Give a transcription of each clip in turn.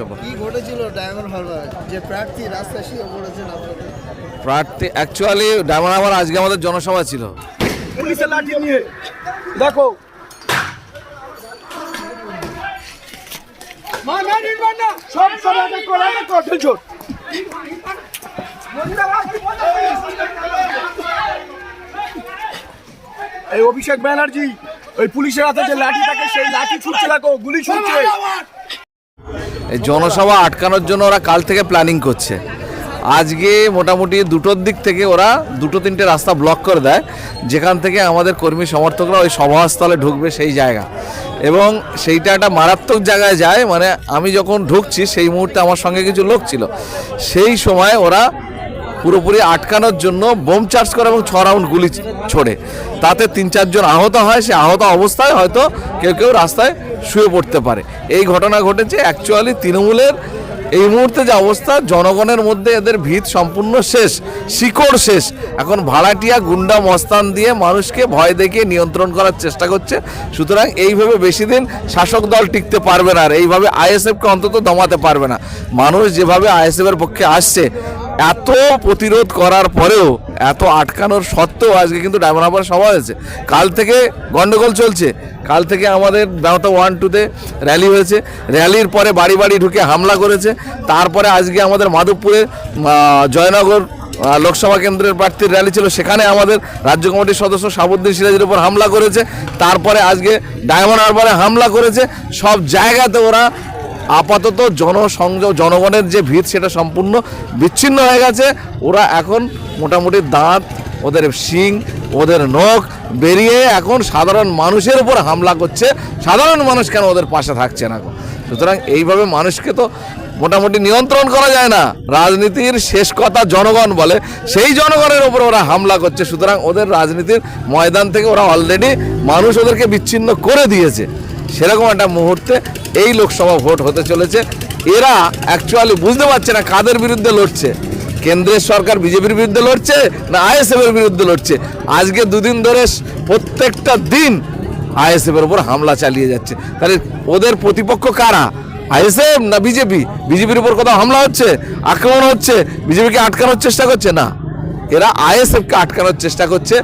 ব্যাপার কি ঘটেছিল ডায়মন্ড হারবার? যে প্রার্থী রাস্তায় শুয়ে পড়েছেন আপনাদের? প্রার্থী অ্যাকচুয়ালি ডায়মন্ড হারবার আজকে আমাদের জনসভা ছিল। পুলিশের লাঠি নিয়ে। দেখো। সব এই অভিষেক ব্যানার্জি ওই পুলিশের হাতে যে লাঠি থাকে সেই লাঠি ছুটছে দেখো গুলি ছুটছে। এই জনসভা আটকানোর জন্য ওরা কাল থেকে প্ল্যানিং করছে। আজকে মোটামুটি দুটোর দিক থেকে ওরা দুটো তিনটে রাস্তা ব্লক করে দেয়, যেখান থেকে আমাদের কর্মী সমর্থকরা ওই সভাস্থলে ঢুকবে সেই জায়গা। এবং সেইটা একটা মারাত্মক জায়গায় যায় মানে আমি যখন ঢুকছি সেই মুহূর্তে আমার সঙ্গে কিছু লোক ছিল। সেই সময় ওরা পুরোপুরি আটকানোর জন্য বোম চার্জ করে এবং ছ রাউন্ড গুলি ছোড়ে। তাতে তিন চারজন আহত হয়, সে আহত অবস্থায় হয়তো কেউ কেউ রাস্তায় শুয়ে পড়তে পারে। এই ঘটনা ঘটেছে অ্যাকচুয়ালি তৃণমূলের এই মুহূর্তে যে অবস্থা, জনগণের মধ্যে এদের ভিত সম্পূর্ণ শেষ, শিকড় শেষ। এখন ভাড়াটিয়া গুন্ডা মস্তান দিয়ে মানুষকে ভয় দেখিয়ে নিয়ন্ত্রণ করার চেষ্টা করছে। সুতরাং এইভাবে বেশি দিন শাসক দল টিকতে পারবে না আর এইভাবে আইএসএফকে অন্তত দমাতে পারবে না। মানুষ যেভাবে আইএসএফের পক্ষে আসছে এত প্রতিরোধ করার পরেও, এত আটকানোর সত্ত্বেও আজকে কিন্তু ডায়মন্ড হারবার সভা হয়েছে। কাল থেকে গন্ডগোল চলছে। কাল থেকে আমাদের ব্যবতা ওয়ান টুতে র্যালি হয়েছে। র্যালির পরে বাড়ি বাড়ি ঢুকে হামলা করেছে। তারপরে আজকে আমাদের মাধবপুরে জয়নগর লোকসভা কেন্দ্রের প্রার্থীর র্যালি ছিল। সেখানে আমাদের রাজ্য কমিটির সদস্য সাবুদ্দিন সিরাজের উপর হামলা করেছে। তারপরে আজকে ডায়মন্ড হারবারে হামলা করেছে। সব জায়গাতে ওরা আপাতত জনসংযোগ, জনগণের যে ভিত সেটা সম্পূর্ণ বিচ্ছিন্ন হয়ে গেছে। ওরা এখন মোটামুটি দাঁত, ওদের শিং, ওদের নখ বেরিয়ে এখন সাধারণ মানুষের উপর হামলা করছে। সাধারণ মানুষ কেন ওদের পাশে থাকছে না সুতরাং এইভাবে মানুষকে তো মোটামুটি নিয়ন্ত্রণ করা যায় না। রাজনীতির শেষ কথা জনগণ বলে। সেই জনগণের উপর ওরা হামলা করছে। সুতরাং ওদের রাজনীতির ময়দান থেকে ওরা অলরেডি মানুষ ওদেরকে বিচ্ছিন্ন করে দিয়েছে। সেরকম একটা মুহূর্তে এই লোকসভা ভোট হতে চলেছে। এরা অ্যাকচুয়ালি বুঝতে পারছে না কাদের বিরুদ্ধে লড়ছে। কেন্দ্রের সরকার বিজেপির বিরুদ্ধে লড়ছে না আইএসএফ এর বিরুদ্ধে লড়ছে? আজকে দুদিন ধরে প্রত্যেকটা দিন আইএসএফ এর উপর হামলা চালিয়ে যাচ্ছে। তাহলে ওদের প্রতিপক্ষ কারা? আইএসএফ না বিজেপি? বিজেপির উপর কোথাও হামলা হচ্ছে? আক্রমণ হচ্ছে? বিজেপিকে আটকানোর চেষ্টা করছে? না। এরা আইএসএফকে আটকানোর চেষ্টা করছে।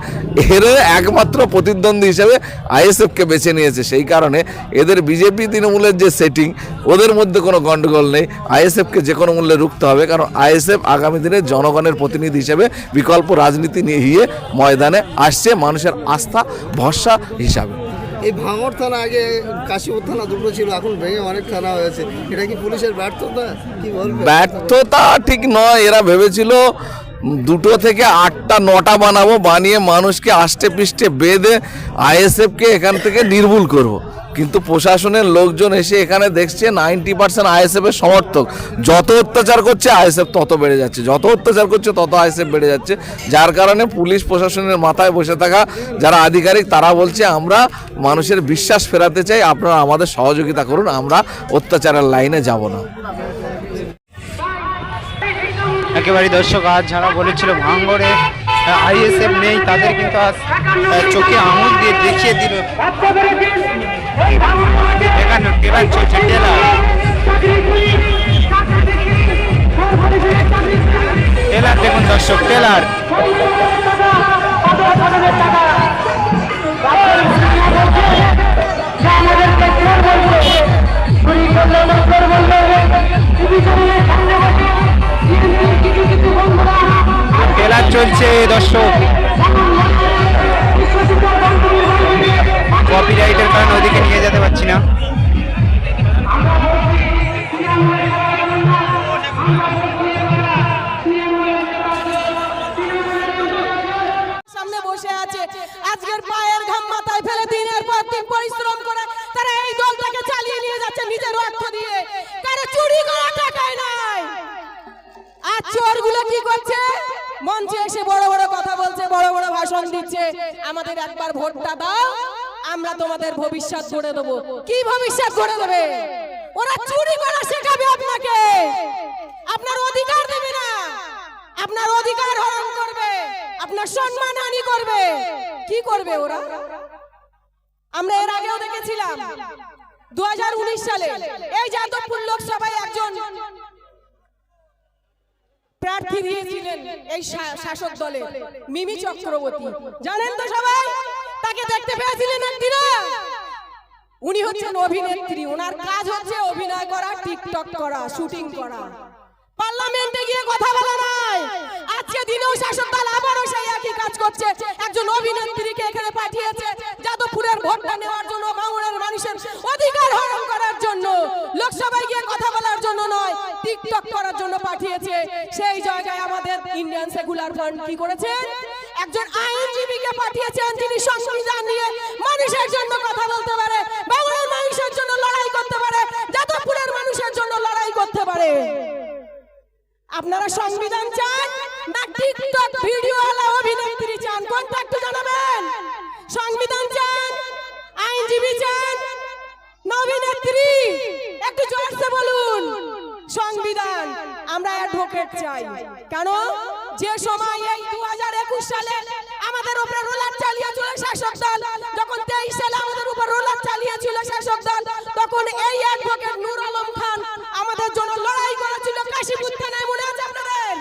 এর একমাত্র প্রতিদ্বন্দ্বী হিসেবে আইএসএফকে বেছে নিয়েছে। সেই কারণে এদের বিজেপি তৃণমূলের যে সেটিং ওদের মধ্যে কোনো গন্ডগোল নেই। আইএসএফকে যে কোনো মূল্যে রুখতে হবে কারণ আইএসএফ আগামী দিনে জনগণের প্রতিনিধি হিসেবে বিকল্প রাজনীতি নিয়ে ময়দানে আসছে মানুষের আস্থা ভরসা হিসাবে। এই ভাঙড় থানা আগে কাশীপুর থানা দুটো ছিল এখন ভেঙে অনেক থানা হয়েছে। এটা কি পুলিশের ব্যর্থতা? কি বলবে? ব্যর্থতা ঠিক নয় এরা ভেবেছিল দুটো থেকে আটটা, নটা বানাবো, বানিয়ে মানুষকে আষ্টে পৃষ্ঠে বেঁধে আইএসএফকে এখান থেকে নির্মূল করব। কিন্তু প্রশাসনের লোকজন এসে এখানে দেখছে নাইনটি পার্সেন্ট আইএসএফের সমর্থক। যত অত্যাচার করছে, আইএসএফ তত বেড়ে যাচ্ছে। যত অত্যাচার করছে, তত আইএসএফ বেড়ে যাচ্ছে। যার কারণে পুলিশ প্রশাসনের মাথায় বসে থাকা যারা আধিকারিক, তারা বলছে, আমরা মানুষের বিশ্বাস ফেরাতে চাই। আপনারা আমাদের সহযোগিতা করুন। আমরা অত্যাচারের লাইনে যাব না। একেবারে দর্শক আজ যারা বলেছিল ভাঙ্গরে আইএসএফ নেই, তাদের কিন্তু আজ চোখে আঙুল দিয়ে দেখিয়ে দিল। দেখুন দর্শক ট্রেলার চলছে দর্শক। কপিরাইটের কারণে ওদিকে নিয়ে যেতে পারছি না। সামনে বসে আছে। আজকের পায়ের ভাষণ দিচ্ছে, আমাদের একবার ভোটটা দাও, আমরা তোমাদের ভবিষ্যৎ গড়ে দেবো। কি ভবিষ্যৎ গড়ে দেবে? ওরা চুরি করা শেখাবে আপনাকে। আপনার অধিকার দেবে না। আপনার অধিকার হরণ করবে। আপনার সম্মান হানি করবে। কি করবে ওরা? আমরা এর আগেও দেখেছিলাম। দু হাজার উনিশ সালে এই যাদবপুর লোকসভায় একজন প্রার্থী দিয়েছিলেন এই শাসক দলে মিমি চক্রবর্তী। জানেন তো সবাই? তাকে দেখতে পেয়েছিলেন একদিনে উনি হচ্ছেন অভিনেত্রী। ওনার কাজ হচ্ছে অভিনয় করা, টিকটক করা, শুটিং করা। পার্লামেন্টে গিয়ে কথা বলা নাই আজকে দিনেও শাসক দল আবারও সেই একই কাজ করছে। একজন অভিনেত্রীকে এখানে পাঠিয়েছে। যাদবপুরের ভোটটা নেওয়ার জন্য টিকটক করার জন্য পাঠিয়েছে। সেই জায়গায় আমাদের ইন্ডিয়ান সেকুলার ফ্রন্ট কি করেছেন একজন আইনজীবীকে পাঠিয়েছেন, যিনি সংবিধান নিয়ে মানুষের জন্য কথা বলতে পারে, বাংলার মানুষের জন্য লড়াই করতে পারে, যাদবপুরের মানুষের জন্য লড়াই করতে পারে। আপনারা সংবিধান চান না টিকটক ভিডিও ওয়ালা অভিনেত্রী চান? কোনটা একটু জানাবেন। সংবিধান চান, আইনজীবী চান না অভিনেত্রী একটু জোরসে বলুন। সংবিধান আমরা অ্যাডভোকেট চাই। কেন? যে সময় এই দু হাজার একুশ সালে আমাদের উপরে রোলার চালিয়েছিল শাসক দল, যখন তেইশ সালে আমাদের উপর রোলার চালিয়েছিল শাসক দল, তখন এই অ্যাডভোকেট নূর আলম খান আমাদের জন্য লড়াই করেছিল কাশীপুর থানায়, মনে আছে আপনাদের?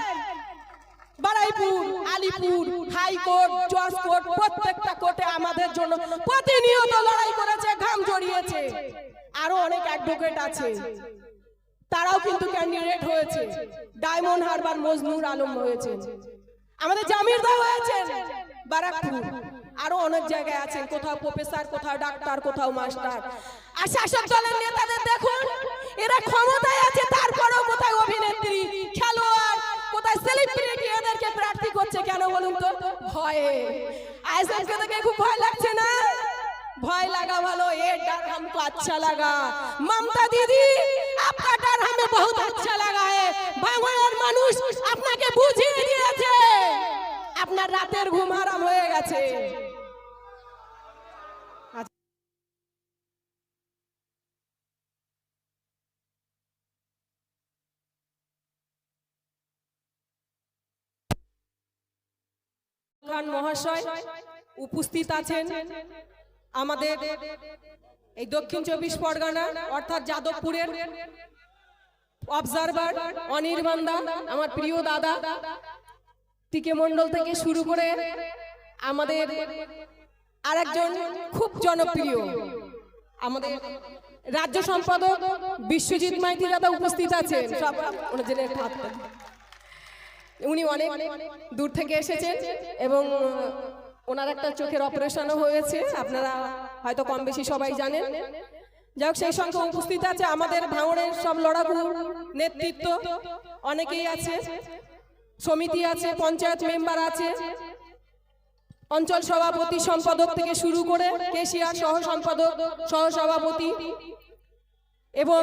বারাইপুর, আলিপুর, হাইকোর্ট জজ কোর্ট প্রত্যেকটা কোর্টে আমাদের জন্য প্রতিনিয়ত লড়াই করেছে, ঘাম জড়িয়েছে। আরও অনেক অ্যাডভোকেট আছে। তারাও কিন্তু ক্যান্ডিডেট হয়েছে। ডায়মন্ড হারবার মজনুর আলম হয়েছে আমাদের জামিরদা হয়েছে বারাকপুর। আরও অনেক জায়গায় আছেন, কোথাও প্রফেসর কোথাও ডাক্তার কোথাও মাস্টার আর শাসক দলের নেতাদের দেখুন, এরা ক্ষমতায় আছে, তারপরেও কোথায় অভিনেত্রী, খেলোয়াড়, কোথায় সেলিব্রিটি এদেরকে প্রার্থী করছে কেন বলুন তো? ভয়ে। আইসাইসকে দেখে খুব ভয় লাগছে না? ভয় লাগা ভালো, এ ডাক তো আচ্ছা লাগা। মমতা দিদি हमें बहुत अच्छा लगा है বাংলার মানুষ আপনাকে বুঝিয়ে দিয়েছে আপনার রাতের ঘুম হারাম হয়ে গেছে খান মহাশয় উপস্থিত আছেন আমাদের এই দক্ষিণ চব্বিশ পরগনা অর্থাৎ যাদবপুরের অবজারভার অনির্বাণ দা আমার প্রিয় দাদা, টিকে মন্ডল থেকে শুরু করে আমাদের আরেকজন খুব জনপ্রিয়, আমাদের রাজ্য সম্পাদক বিশ্বজিৎ মাইতি দাদা উপস্থিত আছেন। সব উনি অনেক দূর থেকে এসেছেন এবং ওনার একটা চোখের অপারেশনও হয়েছে। আপনারা হয়তো কম বেশি সবাই জানেন। যাই হোক, সেই সঙ্গে উপস্থিত আছে আমাদের ভাঙড়ের সব লড়াকু, নেতৃত্ব, অনেকেই আছে। সমিতি আছে, পঞ্চায়েত মেম্বার আছে। অঞ্চল সভাপতি সম্পাদক থেকে শুরু করে কেশিয়ার সহ সম্পাদক সহ সভাপতি এবং